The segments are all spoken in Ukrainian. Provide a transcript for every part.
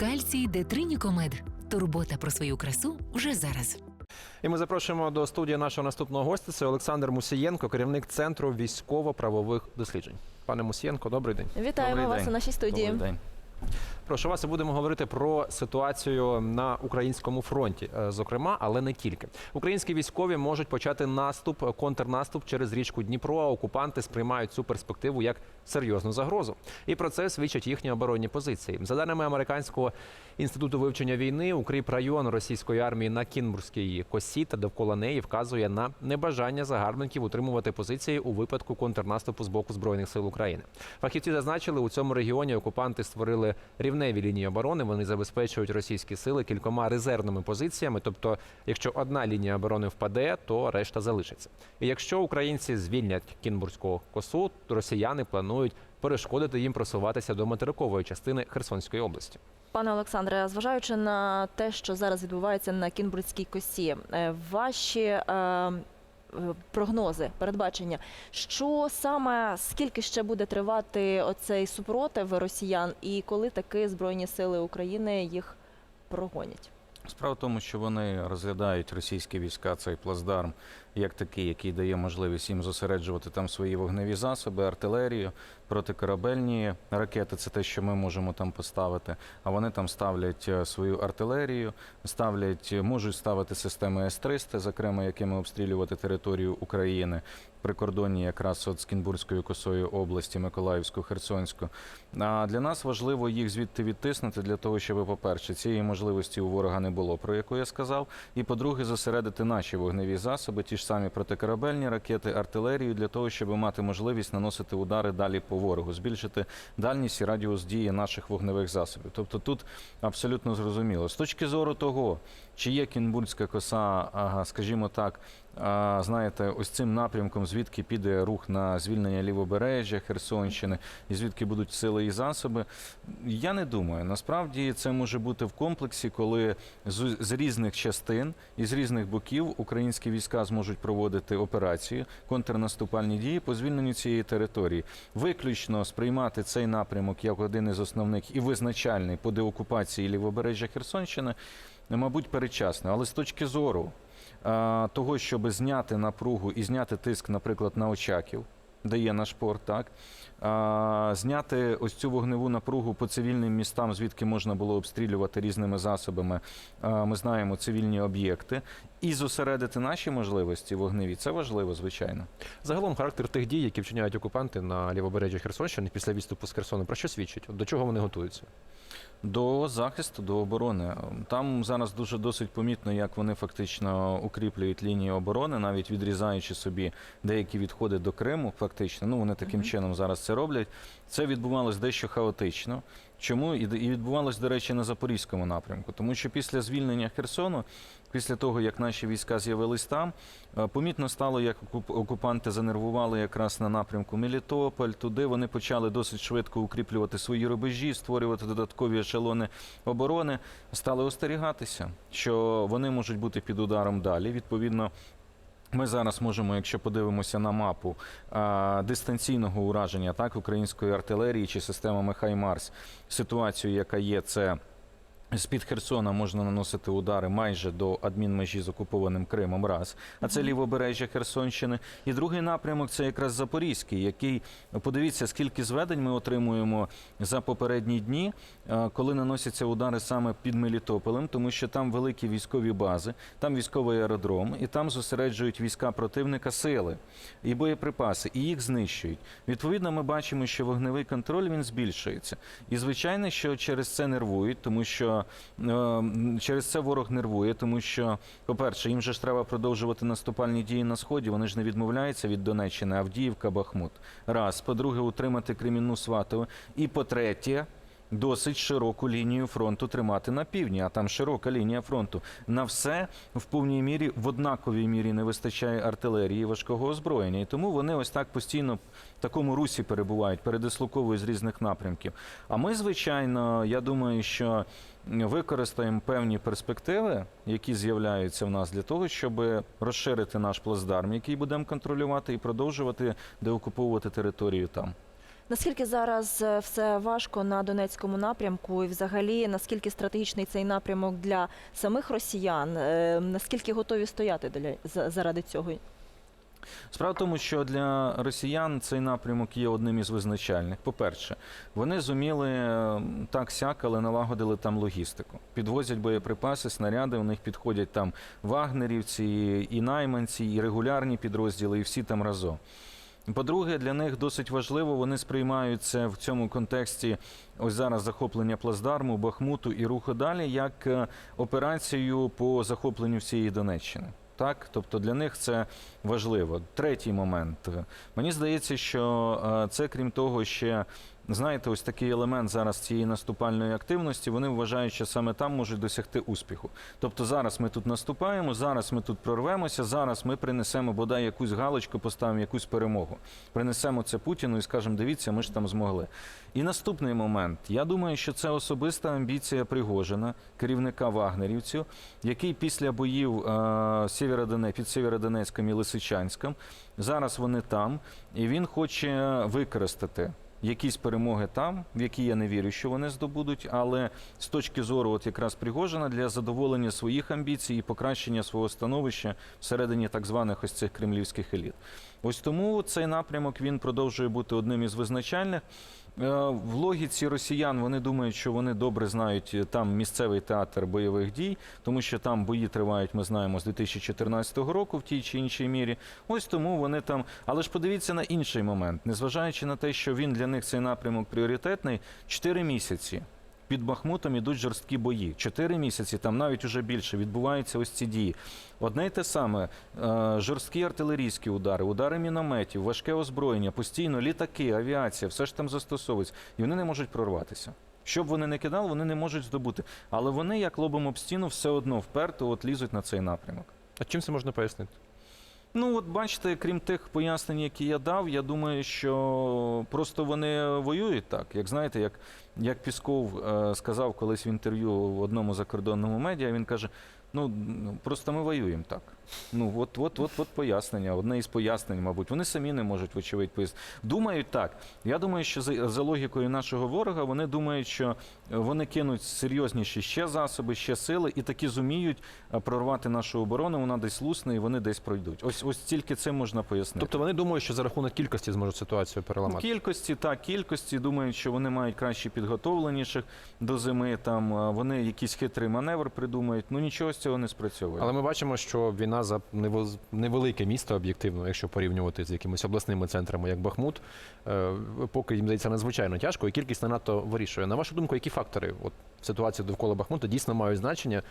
Кальцій Детринікомед. Турбота про свою красу вже зараз. І ми запрошуємо до студії нашого наступного гостя. Це Олександр Мусієнко, керівник центру військово-правових досліджень. Пане Мусієнко, добрий день. Вітаємо Добрий вас день. у нашій студії. Добрий день. Прошу вас, будемо говорити про ситуацію на українському фронті, е, зокрема, але не тільки. Українські військові можуть почати наступ, контрнаступ через річку Дніпро. А окупанти сприймають цю перспективу як серйозну загрозу. І про це свідчать їхні оборонні позиції. За даними американського інституту вивчення війни, укріп район російської армії на Кінбурзькій косі та довкола неї вказує на небажання загарбників утримувати позиції у випадку контрнаступу з боку збройних сил України. Фахівці зазначили, у цьому регіоні окупанти створили рівневі лінії оборони. Вони забезпечують російські сили кількома резервними позиціями. Тобто, якщо одна лінія оборони впаде, то решта залишиться. І якщо українці звільнять Кінбурзьку косу, то росіяни планують перешкодити їм просуватися до материкової частини Херсонської області. Пане Олександре, зважаючи на те, що зараз відбувається на Кінбурзькій косі, е, ваші е, прогнози, передбачення, що саме скільки ще буде тривати оцей супротив росіян, і коли таки збройні сили України їх прогонять? Справа в тому, що вони розглядають російські війська цей плацдарм як такий, який дає можливість їм зосереджувати там свої вогневі засоби, артилерію, протикорабельні ракети. Це те, що ми можемо там поставити. А вони там ставлять е, свою артилерію, ставлять, можуть ставити системи С-300, зокрема, якими обстрілювати територію України. При кордоні якраз от з Кінбурзькою косою області, Миколаївську, Херсонську. А для нас важливо їх звідти відтиснути для того, щоб, по-перше, цієї можливості у ворога не було, про яку я сказав. І по-друге, зосередити наші вогневі засоби, ті ж самі протикорабельні ракети, артилерію, для того, щоб мати можливість наносити удари далі по ворогу, збільшити дальність і радіус дії наших вогневих засобів. Тобто тут абсолютно зрозуміло. З точки зору того, чи є Кінбурзька коса, скажімо так, знаєте, ось цим напрямком, звідки піде рух на звільнення лівобережжя Херсонщини, і звідки будуть сили і засоби. Я не думаю. Насправді це може бути в комплексі, коли з, з різних частин і з різних боків українські війська зможуть проводити операцію, контрнаступальні дії по звільненню цієї території. Виключно сприймати цей напрямок як один із основних і визначальний по деокупації лівобережжя Херсонщини, мабуть, передчасно. Але з точки зору того, щоб зняти напругу і зняти тиск, наприклад, на Очаків, де є наш порт, так зняти ось цю вогневу напругу по цивільним містам, звідки можна було обстрілювати різними засобами. Ми знаємо цивільні об'єкти, і зосередити наші можливості вогневі. Це важливо, звичайно. Загалом характер тих дій, які вчиняють окупанти на лівобережжі Херсонщини після відступу з Херсону, про що свідчить? До чого вони готуються? До захисту, до оборони. Там зараз дуже досить помітно, як вони фактично укріплюють лінії оборони, навіть відрізаючи собі деякі відходи до Криму. Фактично, ну вони таким чином зараз це роблять. Це відбувалось дещо хаотично. Чому і відбувалось, до речі, на запорізькому напрямку, тому що після звільнення Херсону, після того як наші війська з'явились там, е, помітно стало, як окуп- окупанти занервували якраз на напрямку Мелітополь. Туди вони почали досить швидко укріплювати свої рубежі, створювати додаткові ешелони оборони. Стали остерігатися, що вони можуть бути під ударом далі. Відповідно. Ми зараз можемо, якщо подивимося на мапу дистанційного ураження так української артилерії чи системами Хаймарс, ситуацію, яка є, це з-під Херсона можна наносити удари майже до адмінмежі з окупованим Кримом. Раз, а це лівобережжя Херсонщини. І другий напрямок це якраз Запорізький, який подивіться, скільки зведень ми отримуємо за попередні дні, е, коли наносяться удари саме під Мелітополем, тому що там великі військові бази, там військовий аеродром, і там зосереджують війська противника сили і боєприпаси, і їх знищують. Відповідно, ми бачимо, що вогневий контроль він збільшується. І звичайно, що через це нервують, тому що е, через це ворог нервує, тому що, по-перше, їм же ж треба продовжувати наступальні дії на сході. Вони ж не відмовляються від Донеччини, Авдіївка, Бахмут. Раз, по-друге, утримати Кремінну Сватову. І по-третє. Досить широку лінію фронту тримати на півдні, а там широка лінія фронту. На все в повній мірі, в однаковій мірі не вистачає артилерії важкого озброєння. І тому вони ось так постійно в такому русі перебувають, передислоковують з різних напрямків. А ми, звичайно, я думаю, що використаємо певні перспективи, які з'являються в нас для того, щоб розширити наш плацдарм, який будемо контролювати, і продовжувати деокуповувати територію там. Наскільки зараз е, все важко на Донецькому напрямку, і взагалі наскільки стратегічний цей напрямок для самих росіян? Е, Наскільки готові стояти заради цього? Справа в тому, що для росіян цей напрямок є одним із визначальних. По-перше, вони зуміли е, так сяк, але налагодили там логістику. Підвозять боєприпаси, снаряди. У них підходять там вагнерівці, і найманці, і регулярні підрозділи, і всі там разом. По-друге, для них досить важливо, вони сприймають це в цьому контексті ось зараз захоплення плацдарму, Бахмуту і руху далі як е, операцію по захопленню всієї Донеччини. Так, тобто для них це важливо. Третій момент. Мені здається, що е, це крім того, ще знаєте, ось такий елемент зараз цієї наступальної активності. Вони вважають, що саме там можуть досягти успіху. Тобто зараз ми тут наступаємо, зараз ми тут прорвемося, зараз ми принесемо бодай якусь галочку, поставимо якусь перемогу. Принесемо це Путіну і скажемо, дивіться, ми ж там змогли. І наступний момент. Я думаю, що це особиста амбіція Пригожина, керівника вагнерівців, який після боїв е, під Сєвєродонецьком і Лисичанськом, зараз вони там, і він хоче використати. Якісь перемоги там, в які я не вірю, що вони здобудуть, але з точки зору, от якраз Пригожина, для задоволення своїх амбіцій і покращення свого становища всередині так званих ось цих кремлівських еліт. Ось тому цей напрямок він продовжує бути одним із визначальних. Е, В логіці росіян вони думають, що вони добре знають е, там місцевий театр бойових дій, тому що там бої тривають, ми знаємо, з 2014 року в тій чи іншій мірі. Ось тому вони там. Але ж подивіться на інший момент, незважаючи на те, що він для них цей напрямок пріоритетний, 4 місяці. Під Бахмутом ідуть жорсткі бої. Чотири місяці, там навіть уже більше, відбуваються ось ці дії. Одне й те саме: е, жорсткі артилерійські удари, удари мінометів, важке озброєння, постійно літаки, авіація, все ж там застосовується, і вони не можуть прорватися. Що б вони не кидали, вони не можуть здобути. Але вони, як лобом об стіну, все одно вперто от лізуть на цей напрямок. А чим це можна пояснити? Ну, от бачите, крім тих пояснень, які я дав, я думаю, що просто вони воюють так. Як знаєте, як, як Пісков е, сказав колись в інтерв'ю в одному закордонному медіа, він каже: ну ну, просто ми воюємо так. Ну, от, от, от, от пояснення, одне із пояснень, мабуть. Вони самі не можуть, вочевидь, пояснити. Думають так. Я думаю, що за, за логікою нашого ворога вони думають, що вони кинуть серйозніші ще засоби, ще сили, і таки зуміють е, прорвати нашу оборону. Вона десь лусне, і вони десь пройдуть. Ось ось тільки це можна пояснити. Тобто вони думають, що за рахунок кількості зможуть ситуацію переламати. Кількості, так, кількості думають, що вони мають краще підготовленіших до зими. Там вони якийсь хитрий маневр придумають. Ну нічого з цього не спрацьовує. Але ми бачимо, що війна за невелике місто об'єктивно, якщо порівнювати з якимись обласними центрами, як Бахмут, е, поки їм здається надзвичайно тяжко, і кількість не надто вирішує. На вашу думку, які фактори от, ситуації довкола Бахмута дійсно мають значення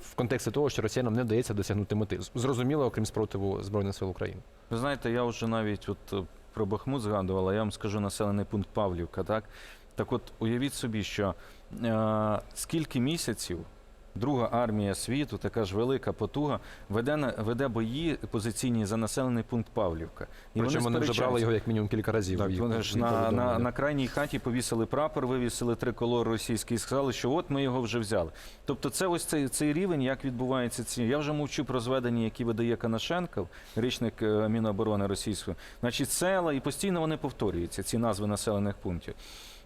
в контексті того, що росіянам не вдається досягнути мети? Зрозуміло, окрім спротиву Збройних сил України. Ви знаєте, я вже навіть от е, про Бахмут згадувала, я вам скажу населений пункт Павлівка. Так, так от уявіть собі, що е, скільки місяців. Друга армія світу, така ж велика потуга, веде на веде бої позиційні за населений пункт Павлівка. І Причому вони вже брали його як мінімум кілька разів. Так, їх вони ж на, на, на крайній хаті повісили прапор, вивісили триколор російський і сказали, що от ми його вже взяли. Тобто, це ось цей, цей рівень, як відбувається ці. Я вже мовчу про зведення, які видає Канашенков, річник е, Міноборони російської. Значить, села і постійно вони повторюються, ці назви населених пунктів.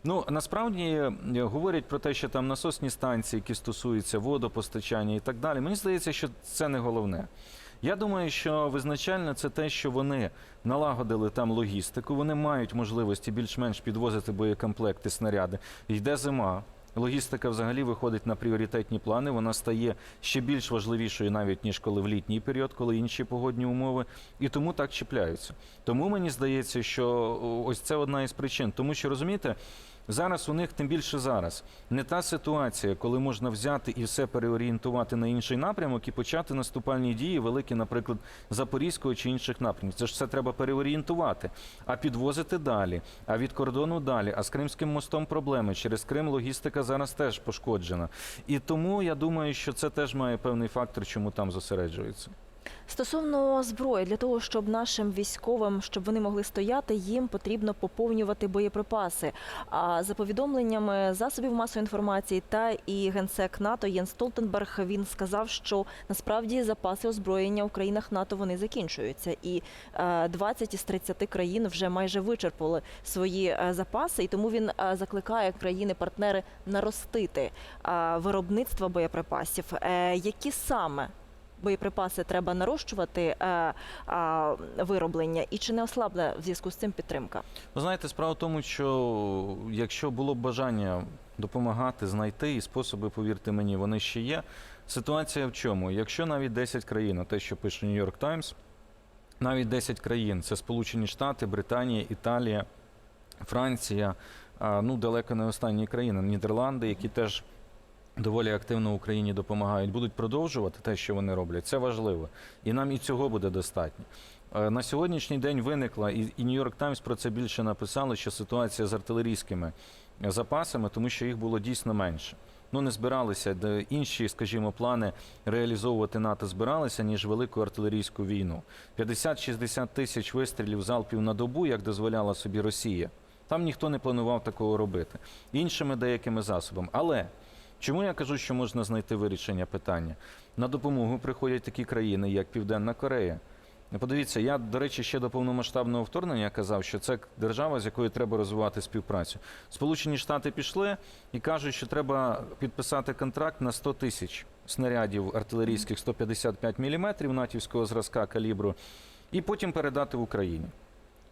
Ну насправді е, говорять про те, що там насосні станції, які стосуються водопостачання і так далі. Мені здається, що це не головне. Я думаю, що визначально це те, що вони налагодили там логістику, вони мають можливості більш-менш підвозити боєкомплекти, снаряди. Йде зима. Логістика взагалі виходить на пріоритетні плани. Вона стає ще більш важливішою, навіть ніж коли в літній період, коли інші погодні умови, і тому так чіпляються. Тому мені здається, що ось це одна із причин. Тому що розумієте, зараз у них тим більше зараз не та ситуація, коли можна взяти і все переорієнтувати на інший напрямок і почати наступальні дії, великі, наприклад, Запорізького чи інших напрямків. Це ж все треба переорієнтувати, а підвозити далі, а від кордону далі. А з Кримським мостом проблеми. Через Крим логістика зараз теж пошкоджена. І тому я думаю, що це теж має певний фактор, чому там зосереджується. Стосовно зброї, для того, щоб нашим військовим, щоб вони могли стояти, їм потрібно поповнювати боєприпаси. А за повідомленнями засобів масової інформації та і генсек НАТО Єн Столтенберг він сказав, що насправді запаси озброєння у країнах НАТО вони закінчуються, і е, 20 із 30 країн вже майже вичерпали свої е, запаси, і тому він е, закликає країни-партнери наростити е, виробництво боєприпасів. Е, Які саме боєприпаси треба нарощувати е, е, вироблення, і чи не ослабне в зв'язку з цим підтримка? Ви знаєте, справа в тому, що якщо було б бажання допомагати, знайти і способи, повірте мені, вони ще є. Ситуація в чому? Якщо навіть 10 країн, те, що пише York Times, навіть 10 країн це Сполучені Штати, Британія, Італія, Франція, ну далеко не останні країни, Нідерланди, які теж доволі активно Україні допомагають, будуть продовжувати те, що вони роблять. Це важливо. І нам і цього буде достатньо. Е, На сьогоднішній день виникла, і York Times про це більше написали, що ситуація з артилерійськими запасами, тому що їх було дійсно менше. Ну, не збиралися, інші, скажімо, плани реалізовувати НАТО збиралися, ніж велику артилерійську війну. 50-60 тисяч вистрілів залпів на добу, як дозволяла собі Росія. Там ніхто не планував такого робити. Іншими деякими засобами. Але чому я кажу, що можна знайти вирішення питання? На допомогу приходять такі країни, як Південна Корея. Подивіться, я, до речі, ще до повномасштабного вторгнення казав, що це держава, з якою треба розвивати співпрацю. Сполучені Штати пішли і кажуть, що треба підписати контракт на 100 тисяч снарядів артилерійських 155 мм натівського зразка калібру, і потім передати в Україні.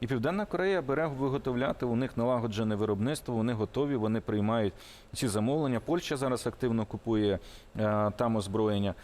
І Південна Корея бере виготовляти, у них налагоджене виробництво, вони готові, вони приймають ці замовлення. Польща зараз активно купує е, там озброєння.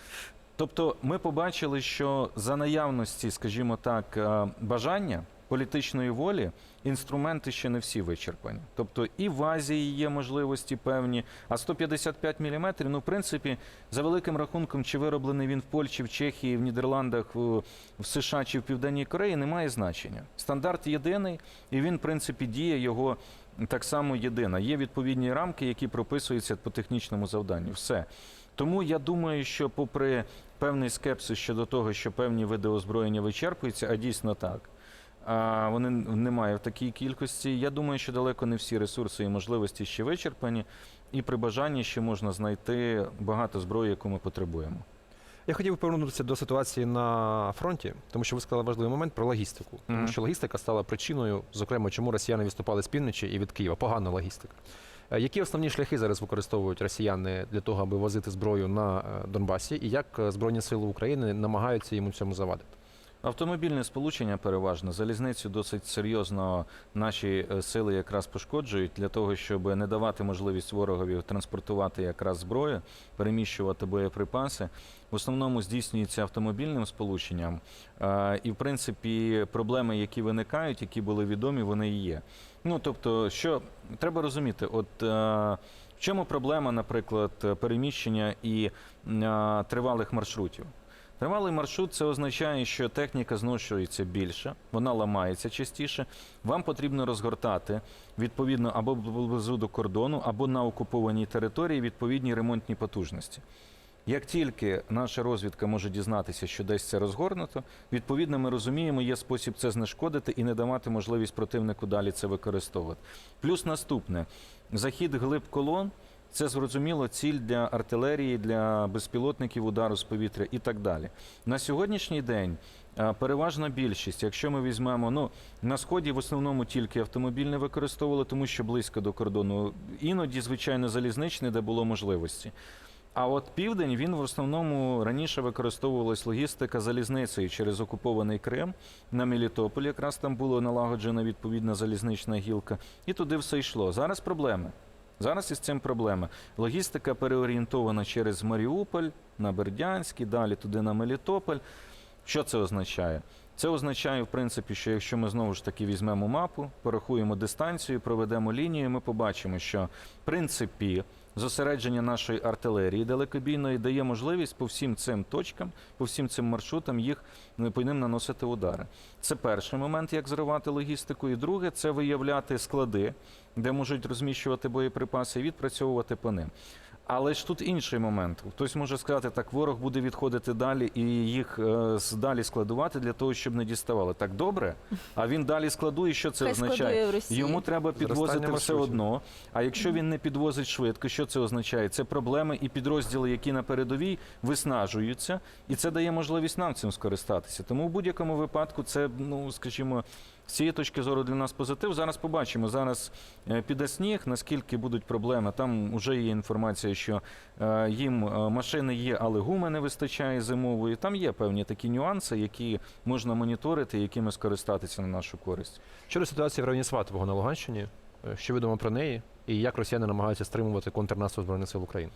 Тобто ми побачили, що за наявності, скажімо так, е, бажання політичної волі інструменти ще не всі вичерпані. Тобто і в Азії є можливості певні, а 155 мм, ну, в принципі, за великим рахунком, чи вироблений він в Польщі, в Чехії, в Нідерландах, в США чи в Південній Кореї, не має значення. Стандарт єдиний, і він, в принципі, діє його так само єдина. Є відповідні рамки, які прописуються по технічному завданню. Все. Тому я думаю, що попри певний скепсис щодо того, що певні види озброєння вичерпуються, а дійсно так. Вони немає в такій кількості. Я думаю, що далеко не всі ресурси і можливості ще вичерпані, і при бажанні ще можна знайти багато зброї, яку ми потребуємо. Я хотів би повернутися до ситуації на фронті, тому що ви сказали важливий момент про логістику. Тому Мгм. що логістика стала причиною, зокрема, чому росіяни відступали з півночі і від Києва. Погана логістика. Е, Які основні шляхи зараз використовують росіяни для того, аби возити зброю на е, Донбасі, і як е, Збройні сили України намагаються йому цьому завадити? Автомобільне сполучення переважно залізницю досить серйозно наші е, сили якраз пошкоджують для того, щоб не давати можливість ворогові транспортувати якраз зброю, переміщувати боєприпаси. В основному здійснюється автомобільним сполученням. Е, І в принципі проблеми, які виникають, які були відомі, вони і є. Ну тобто, що треба розуміти, от. е, В чому проблема, наприклад, переміщення і тривалих маршрутів? Тривалий маршрут це означає, що техніка зношується більше, вона ламається частіше. Вам потрібно розгортати відповідно або поблизу до кордону, або на окупованій території відповідні ремонтні потужності. Як тільки наша розвідка може дізнатися, що десь це розгорнуто, відповідно ми розуміємо, є спосіб це знешкодити і не давати можливість противнику далі це використовувати. Плюс наступне захід глиб колон. Це зрозуміло ціль для артилерії, для безпілотників удару з повітря і так далі. На сьогоднішній день е, переважна більшість, якщо ми візьмемо, ну на сході в основному тільки автомобільне використовували, тому що близько до кордону. Іноді, звичайно, залізничне, де було можливості. А от південь він в основному раніше використовувалась логістика залізницею через окупований Крим на Мелітополь. Якраз там була налагоджена відповідна залізнична гілка, і туди все йшло. Зараз проблеми. Зараз із цим проблема. Логістика переорієнтована через Маріуполь на Бердянськ, і далі туди на Мелітополь. Що це означає? Це означає, в принципі, що якщо ми знову ж таки візьмемо мапу, порахуємо дистанцію, проведемо лінію, ми побачимо, що в принципі зосередження нашої артилерії далекобійної дає можливість по всім цим точкам, по всім цим маршрутам їх ну, по ним наносити удари. Це перший момент, як зривати логістику. І друге, це виявляти склади, де можуть розміщувати боєприпаси, і відпрацьовувати по ним. Але ж тут інший момент. Хтось може сказати, так ворог буде відходити далі і їх е, далі складувати для того, щоб не діставали. Так добре. А він далі складує. Що це Хай означає? в Йому треба підвозити все одно. А якщо він не підвозить швидко, що це означає? Це проблеми і підрозділи, які на передовій виснажуються, і це дає можливість нам цим скористатися. Тому в будь-якому випадку це, ну скажімо. З цієї точки зору для нас позитив. Зараз побачимо. Зараз е, піде сніг, наскільки будуть проблеми. Там вже є інформація, що е, їм е, машини є, але гуми не вистачає зимової. Там є певні такі нюанси, які можна моніторити, якими скористатися на нашу користь. Щодо ситуації в районі Сватового на Луганщині, що відомо про неї, і як росіяни намагаються стримувати контрнаступ збройних сил України?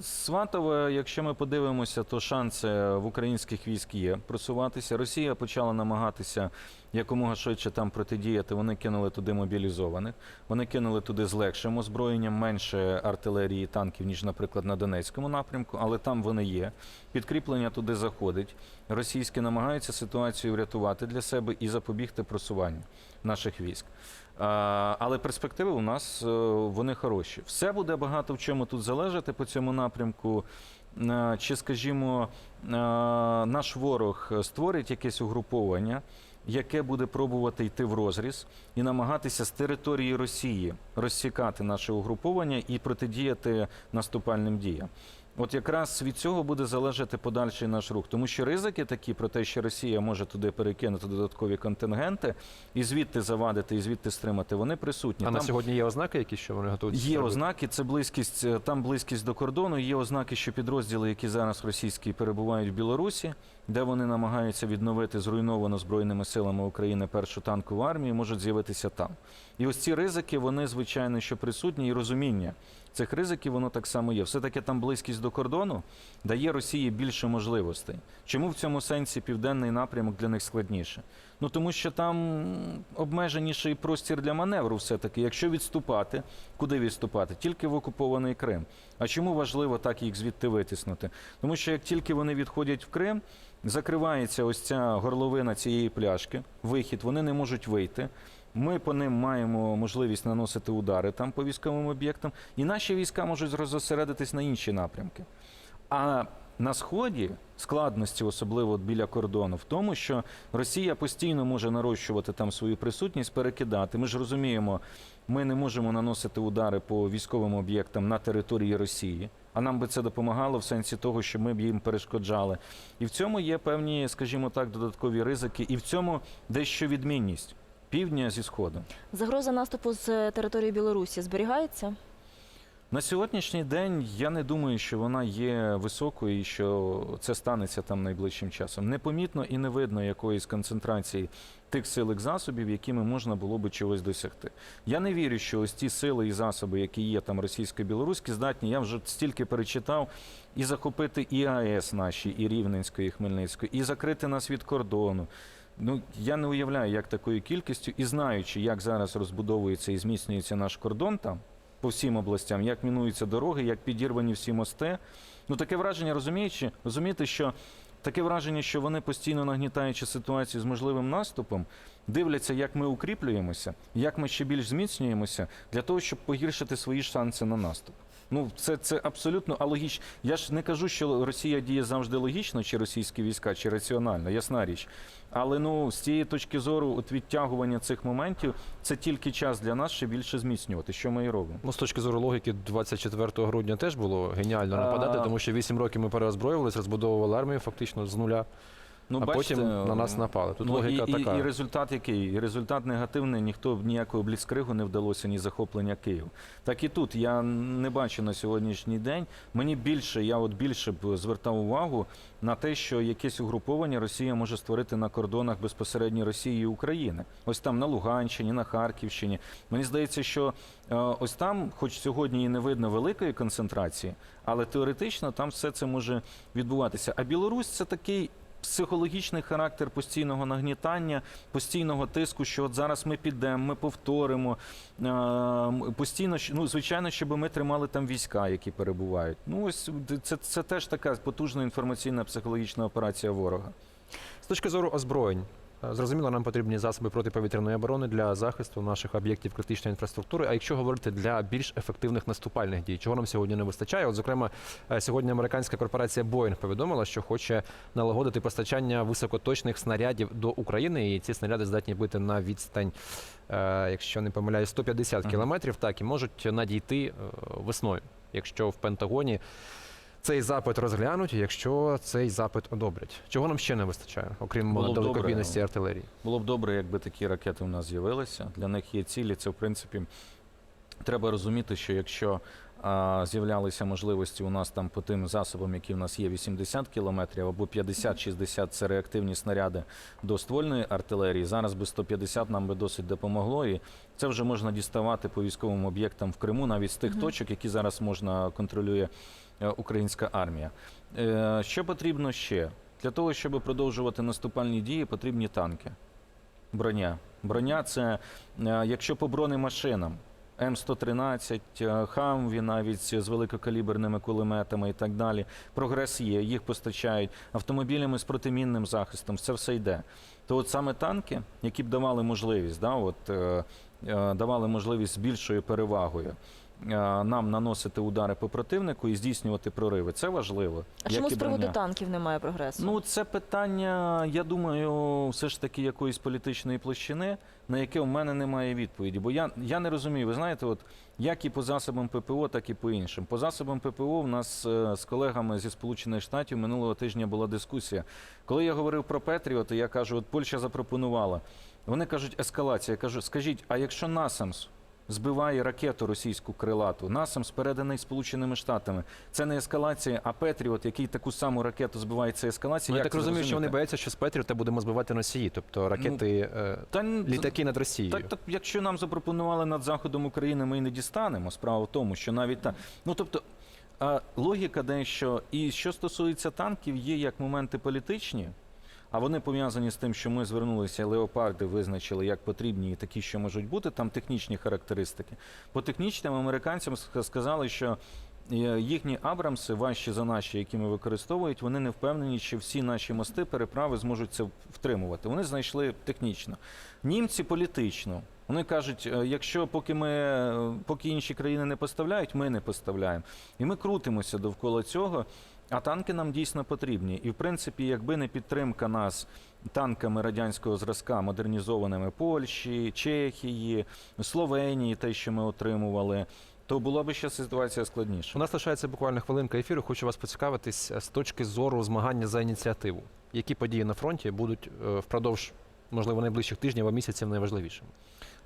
Сватове, якщо ми подивимося, то шанси в українських військ є просуватися. Росія почала намагатися якомога швидше там протидіяти. Вони кинули туди мобілізованих, вони кинули туди з легшим озброєнням, менше артилерії, танків, ніж, наприклад, на Донецькому напрямку, але там вони є. Підкріплення туди заходить. Російські намагаються ситуацію врятувати для себе і запобігти просуванню наших військ. Але перспективи у нас е, вони хороші. Все буде багато в чому тут залежати по цьому напрямку. Е, Чи, скажімо, е, наш ворог створить якесь угруповання, яке буде пробувати йти в розріз і намагатися з території Росії розсікати наше угруповання і протидіяти наступальним діям. От якраз від цього буде залежати подальший наш рух, тому що ризики такі про те, що Росія може туди перекинути додаткові контингенти і звідти завадити, і звідти стримати, вони присутні. А на сьогодні є ознаки, які що вони готують? Є ознаки, це близькість, е, там близькість до кордону. Є ознаки, що підрозділи, які зараз російські перебувають в Білорусі, де вони намагаються відновити зруйновану збройними силами України першу танкову армію, можуть з'явитися там. І ось ці ризики, вони звичайно, що присутні, і розуміння цих ризиків воно так само є. Все таки там близькість до кордону дає Росії більше можливостей. Чому в цьому сенсі південний напрямок для них складніше? Ну тому що там обмеженіший простір для маневру, все таки. Якщо відступати, куди відступати? Тільки в окупований Крим. А чому важливо так їх звідти витиснути? Тому що як тільки вони відходять в Крим, закривається ось ця горловина цієї пляшки, вихід, вони не можуть вийти. Ми по ним маємо можливість наносити удари там по військовим об'єктам, і наші війська можуть зосередитись на інші напрямки. А на сході складності, особливо біля кордону, в тому, що Росія постійно може нарощувати там свою присутність, перекидати. Ми ж розуміємо, ми не можемо наносити удари по військовим об'єктам на території Росії. А нам би це допомагало в сенсі того, що ми б їм перешкоджали. І в цьому є певні, скажімо так, додаткові ризики, і в цьому дещо відмінність півдня зі сходу. Загроза наступу з території Білорусі зберігається? На сьогоднішній день я не думаю, що вона є високою і що це станеться там найближчим часом. Непомітно і не видно якоїсь концентрації тих сил і засобів, якими можна було би чогось досягти. Я не вірю, що ось ті сили і засоби, які є там російсько-білоруські, здатні. Я вже стільки перечитав і захопити і АЕС наші, і Рівненської, і Хмельницької, і закрити нас від кордону. Ну я не уявляю, як такою кількістю, і знаючи, як зараз розбудовується і зміцнюється наш кордон там по всім областям, як мінуються дороги, як підірвані всі мости. Ну таке враження, розуміючи, розумієте, що таке враження, що вони постійно нагнітаючи ситуацію з можливим наступом, дивляться, як ми укріплюємося, як ми ще більш зміцнюємося для того, щоб погіршити свої шанси на наступ. Ну, це, це абсолютно алогічно. Я ж не кажу, що Росія діє завжди логічно, чи російські війська, чи раціонально, ясна річ. Але ну з цієї точки зору, от відтягування цих моментів, це тільки час для нас ще більше зміцнювати, що ми і робимо. Ну, з точки зору логіки, 24 грудня теж було геніально нападати, А. тому що 8 років ми переозброювалися, розбудовували армію фактично з нуля, Ну, а бачите, потім на нас напали. Тут ну, логіка і, така. І, і результат який? І результат негативний, ніхто ніякого бліцкригу не вдалося, ні захоплення Києва. Так і тут я не бачу на сьогоднішній день. Мені більше, я от більше б звертав увагу на те, що якесь угруповання Росія може створити на кордонах безпосередньо Росії і України. Ось там на Луганщині, на Харківщині. Мені здається, що е, ось там, хоч сьогодні і не видно великої концентрації, але теоретично там все це може відбуватися. А Білорусь це такий. Психологічний характер постійного нагнітання, постійного тиску, що от зараз ми підемо, ми повторимо е, постійно, ну звичайно, щоб ми тримали там війська, які перебувають. Ну ось це, це теж така потужна інформаційна психологічна операція ворога. З точки зору озброєнь, Зрозуміло, нам потрібні засоби протиповітряної оборони для захисту наших об'єктів критичної інфраструктури. А якщо говорити для більш ефективних наступальних дій, чого нам сьогодні не вистачає? От, зокрема, е, сьогодні американська корпорація Boeing повідомила, що хоче налагодити постачання високоточних снарядів до України, і ці снаряди здатні бити на відстань, е, якщо не помиляюсь, 150 Мгм. кілометрів, так і можуть надійти е, весною, якщо в Пентагоні. Цей запит розглянуть, якщо цей запит одобрять. Чого нам ще не вистачає, окрім далекобійності добре. артилерії? Було б добре, якби такі ракети у нас з'явилися. Для них є цілі. Це в принципі треба розуміти, що якщо а, з'являлися можливості у нас там по тим засобам, які в нас є 80 кілометрів або 50-60 це реактивні снаряди до ствольної артилерії. Зараз би 150 нам би досить допомогло. І це вже можна діставати по військовим об'єктам в Криму, навіть з тих Мгм. точок, які зараз можна контролює українська армія. Е, Що потрібно ще? Для того, щоб продовжувати наступальні дії, потрібні танки. Броня. Броня це, е, якщо по бронемашинам, М113, е, Хамві навіть з великокаліберними кулеметами і так далі. Прогрес є, їх постачають автомобілями з протимінним захистом, це все йде. То от саме танки, які б давали можливість, да, от, е, е, давали можливість з більшою перевагою е, нам наносити удари по противнику і здійснювати прориви. Це важливо. А як чому з приводу броня. танків немає прогресу? Ну, це питання, я думаю, все ж таки якоїсь політичної площини, на яке в мене немає відповіді. Бо я, я не розумію, ви знаєте, от як і по засобам ППО, так і по іншим. По засобам ППО в нас е, з колегами зі Сполучених Штатів минулого тижня була дискусія. Коли я говорив про Петріот, я кажу, от Польща запропонувала. Вони кажуть, ескалація. Я кажу, скажіть, а якщо НАСАМС збиває ракету російську крилату, НАСАМС переданий Сполученими Штатами, це не ескалація, а Петріот, який таку саму ракету збиває, це ескалація. Ну, я Як так розумію, що вони бояться, що з Петріота будемо збивати носії, тобто ракети, е, Та, літаки над Росією. Так, так, якщо нам запропонували над заходом України, ми і не дістанемо. Справа в тому, що навіть та ну тобто. А логіка дещо, і що стосується танків, є як моменти політичні, а вони пов'язані з тим, що ми звернулися, леопарди визначили як потрібні і такі, що можуть бути, там технічні характеристики. По технічним американцям сказали, що е, їхні Абрамси, важчі за наші, які ми використовують, вони не впевнені, що всі наші мости, переправи зможуть це втримувати. Вони знайшли технічно. Німці політично. Вони кажуть, е, якщо поки ми е, поки інші країни не поставляють, ми не поставляємо. І ми крутимося довкола цього. А танки нам дійсно потрібні. І в принципі, якби не підтримка нас танками радянського зразка, модернізованими Польщі, Чехії, Словенії, те, що ми отримували, то була б ще ситуація складніша. У нас лишається буквально хвилинка ефіру. Хочу вас поцікавитись е, з точки зору змагання за ініціативу. Які події на фронті будуть е, впродовж, можливо, найближчих тижнів або місяців найважливішими?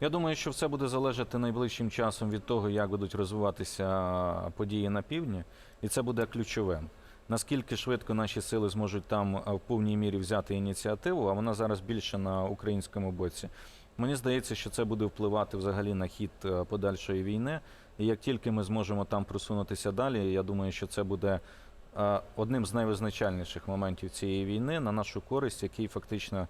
Я думаю, що все буде залежати найближчим часом від того, як будуть розвиватися події на півдні, і це буде ключовим. Наскільки швидко наші сили зможуть там в повній мірі взяти ініціативу, а вона зараз більше на українському боці. Мені здається, що це буде впливати взагалі на хід е, подальшої війни. І як тільки ми зможемо там просунутися далі, я думаю, що це буде е, одним з найвизначальніших моментів цієї війни на нашу користь, який фактично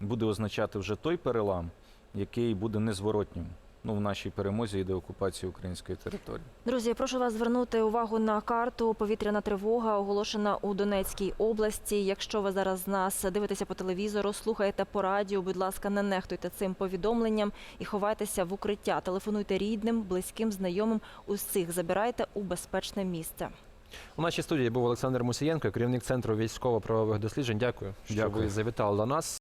буде означати вже той перелам, який буде незворотнім ну, в нашій перемозі і деокупації української території. Друзі, я прошу вас звернути увагу на карту. Повітряна тривога оголошена у Донецькій області. Якщо ви зараз нас дивитеся по телевізору, слухаєте по радіо, будь ласка, не нехтуйте цим повідомленням і ховайтеся в укриття. Телефонуйте рідним, близьким, знайомим. Усіх забирайте у безпечне місце. У нашій студії був Олександр Мусієнко, керівник центру військово-правових досліджень. Дякую, що Дякую. ви завітали до нас.